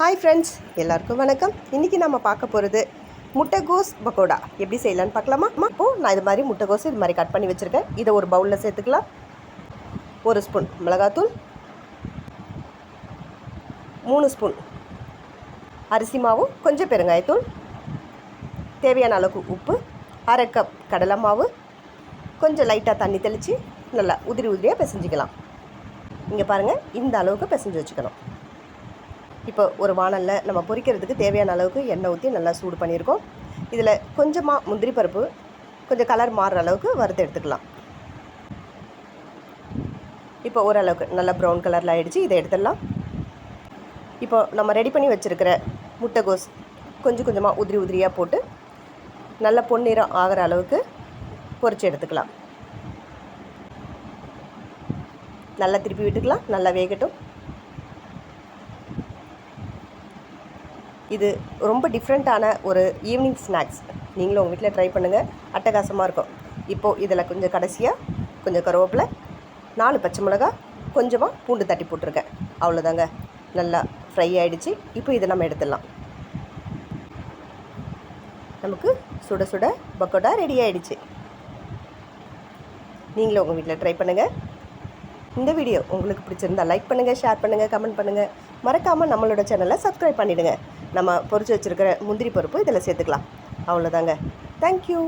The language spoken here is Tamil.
ஹாய் ஃப்ரெண்ட்ஸ் எல்லாருக்கும் வணக்கம். இன்றைக்கி நம்ம பார்க்க போகிறது முட்டைகோஸ் பக்கோடா எப்படி செய்யலான்னு பார்க்கலாமா? இப்போது நான் இது மாதிரி முட்டைகோஸ் இது மாதிரி கட் பண்ணி வச்சுருக்கேன். இதை ஒரு பவுலில் சேர்த்துக்கலாம். ஒரு ஸ்பூன் மிளகாத்தூள். மூணு ஸ்பூன் அரிசி மாவு கொஞ்சம் பெருங்காயத்தூள். தேவையான அளவுக்கு உப்பு அரை கப் கடலை மாவு. கொஞ்சம் லைட்டாக தண்ணி தெளித்து நல்லா உதிரி உதிரியாக பிசைஞ்சிக்கலாம். இங்கே பாருங்கள் இந்த அளவுக்கு பிசைஞ்சு வச்சுக்கணும். இப்போ ஒரு வானலில் நம்ம பொரிக்கிறதுக்கு தேவையான அளவுக்கு எண்ணெய் ஊற்றி நல்லா சூடு பண்ணியிருக்கோம். இதில் கொஞ்சமாக முந்திரி பருப்பு கொஞ்சம் கலர் மாறுற அளவுக்கு வறுத்து எடுத்துக்கலாம். இப்போ ஓரளவுக்கு நல்லா ப்ரௌன் கலரில் ஆகிடுச்சு இதை எடுத்துடலாம். இப்போ நம்ம ரெடி பண்ணி வச்சுருக்கிற முட்டைகோஸ் கொஞ்சம் கொஞ்சமாக உதிரி உதிரியாக போட்டு நல்ல பொன்னிறம் ஆகிற அளவுக்கு பொறிச்சு எடுத்துக்கலாம். நல்லா திருப்பி விட்டுக்கலாம் நல்லா வேகட்டும். இது ரொம்ப டிஃப்ரெண்ட்டான ஒரு ஈவினிங் ஸ்நாக்ஸ் நீங்களும் உங்கள் வீட்டில் ட்ரை பண்ணுங்கள் அட்டகாசமாக இருக்கும். இப்போது இதில் கொஞ்சம் கடைசியாக கொஞ்சம் கருவேப்பிலை நாலு பச்சை மிளகா கொஞ்சமாக பூண்டு தட்டி போட்டிருக்கேன். அவ்வளோதாங்க நல்லா ஃப்ரை ஆகிடுச்சு இப்போ இதை நம்ம எடுத்துடலாம். நமக்கு சுட சுட பக்கோடா ரெடி ஆகிடுச்சு நீங்களும் உங்கள் வீட்டில் ட்ரை பண்ணுங்கள் இந்த வீடியோ உங்களுக்கு பிடிச்சிருந்தா லைக் பண்ணுங்கள் ஷேர் பண்ணுங்கள் கமெண்ட் பண்ணுங்கள் மறக்காமல் நம்மளோட சேனலை சப்ஸ்கிரைப் பண்ணிவிடுங்க நம்ம பொறிச்சு வச்சுருக்கிற முந்திரி பருப்பு இதில் சேர்த்துக்கலாம். அவ்வளோதாங்க தேங்க்யூ